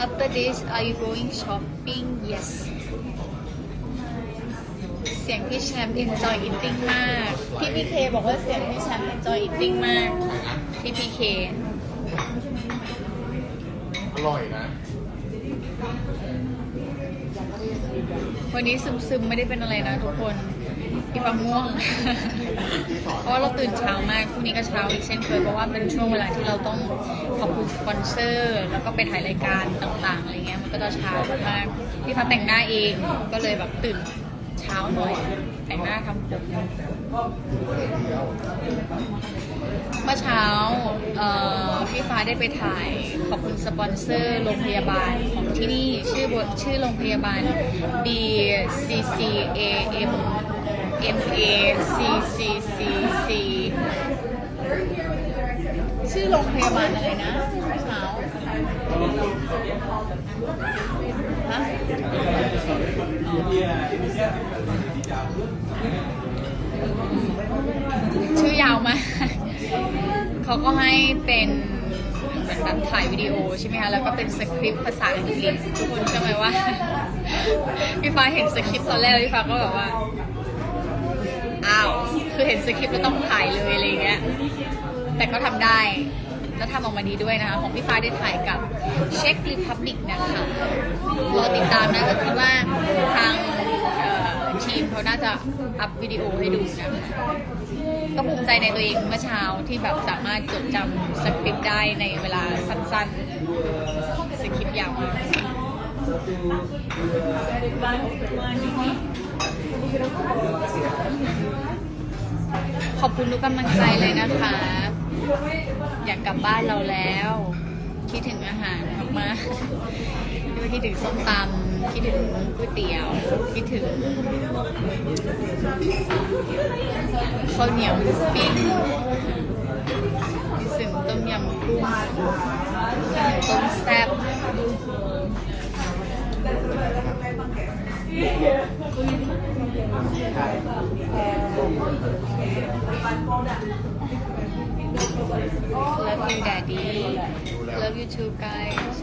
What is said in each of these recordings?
After this are you going shopping Yes เสียงพี่แชมป์ enjoy eating มาก พี่พีเคบอกว่าเสียงพี่แชมป์ enjoy eating มากพี่พีเคอร่อยนะ วันนี้ซึมๆ ไม่ได้เป็นอะไรนะทุกคน พี่ฟังง่วง เพราะว่าเราตื่นเช้ามากพรุ่งนี้ก็เช้าอีกเช่นเคยเพราะว่าเป็นช่วงเวลาที่เราต้องขอบคุณสปอนเซอร์ แล้วก็ไปถ่ายรายการต่างๆอะไรเงี้ยมันก็จะเช้ามากพี่ฟ้าแต่งหน้าเองก็เลยแบบตื่นเช้าหน่อย แต่งหน้าทำผมเมื่อเช้าพี่ฟ้าได้ไปถ่ายขอบคุณสปอนเซอร์โรงพยาบาลของที่นี่ชื่อชื่อโรงพยาบาล B C C A M M A C C C C ชื่อโรงพยาบาลอะไรนะเช้าฮะชื่อยาวมาก เขาก็ให้เป็นเหมือนแบบถ่ายวิดีโอใช่ไหมคะ แล้วก็เป็นสคริปต์ภาษาอังกฤษทุกคนเชื่อไหมว่า พี่ฟ้าเห็นสคริปต์ตอนแรกพี่ฟ้าก็แบบว่า คือเห็นสคริปต์แล้วต้องถ่ายเลยอะไรเงี้ย แต่ก็ทำได้ แล้วทำออกมาดีด้วยนะคะ ของพี่ฟ้าได้ถ่ายกับเช็ครีพับลิกนะคะรอติดตามนะก็คิดว่าทางเอ่อทีมเขาน่าจะอัพวิดีโอให้ดูนะคะก็ภูมิใจในตัวเองเมื่อเช้าที่แบบสามารถจดจำสคริปต์ได้ในเวลาสั้นๆสคริปต์ยาวมาก ขอบคุณทุกกำลังใจเลยนะคะ อยากกลับบ้านเราแล้ว คิดถึงอาหารมากๆคิดถึงส้มตำคิดถึงก๋วยเตี๋ยว คิดถึงข้าวเหนียวหมูปิ้งสึงต้มยำกุ้งต้มแซ่บ เลิฟยู daddy love you too guys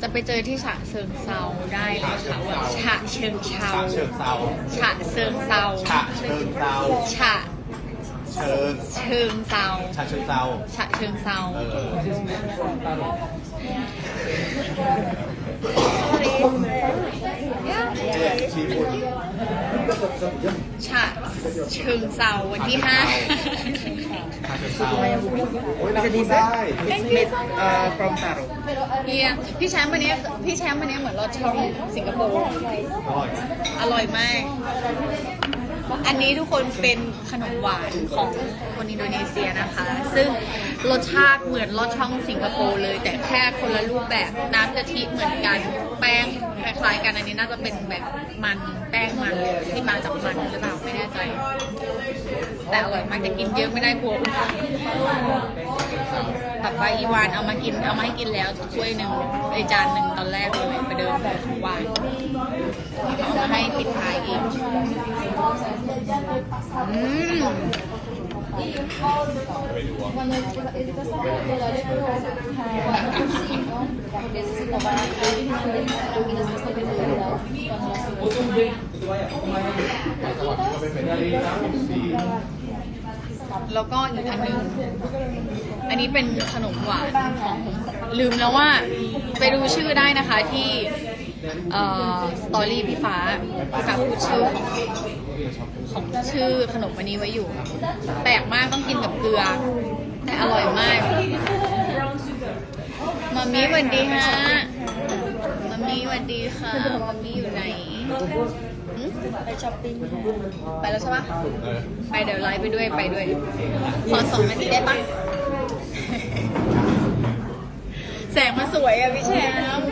จะไปเจอที่ฉะเชิงเซาได้เลยค่ะว่าฉะเชิงเซาฉะเชิงเซาฉะเชิงเซาฉะเชิงเซาฉะเชิงเซาฉะเชิงเซาฉะเชิงเซาเออชีบุญ ฉะเชิงเซาวันที่ห้าฉะเชิงเซาโอ้ยจะดีได้ uh, from Taro. เฮียพี่แชมป์วันนี้พี่แชมป์วันนี้เหมือนรถช่องสิงคโปร์อร่อยอร่อยมาก อันนี้ทุกคนเป็นขนมหวานของคนอินโดนีเซียนะคะ ซึ่งรสชาติเหมือนรสช่องสิงคโปร์เลย แต่แค่คนละรูปแบบน้ำกะทิเหมือนกัน แป้งค ล้ายๆกันอันนี้น่าจะเป็นแบบมันแป้งมันเลยที่มาจากมันหรือเปล่าไม่แน่ใจ แต่อร่อยมากแต่กินเยอะไม่ได้กลัวอ้วนปับไปอีวานเอามากินเอามาให้กินแล้วถ้วยหนึ่งไอจานหนึ่งตอนแรกเลยไปเดินของวานเอามาให้ปิดท้ายอีกอืม แล้วก็อีกอันหนึง อันนี้เป็นขนมหวานของ ลืมแล้วว่าไปดูชื่อได้นะคะที่สตอรี่พี่ฟ้าพี่ฟ้าพูดชื่อของของชื่อขนมอันนี้ไว้อยู่ แปลกมากต้องกินกับเกลือ แต่อร่อยมากมามีสวัสดีฮะ มามีสวัสดีค่ะมามีอยู่ไหนหึไปช้อปปิ้งไปแล้วใช่ปะเออไปเดี๋ยวไลฟ์ไปด้วยไปด้วย ขอสองนาทีได้ปะ แสงมาสวยอะพี่แชมป์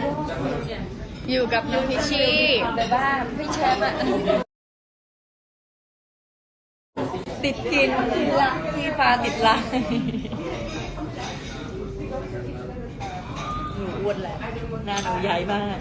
อยู่กับน้องพิชชี่แต่ว่าพี่แชมป์อะติดกินละพี่ฟ้าติดลายหนูอ้วนแหละ หน้าหนูใหญ่มาก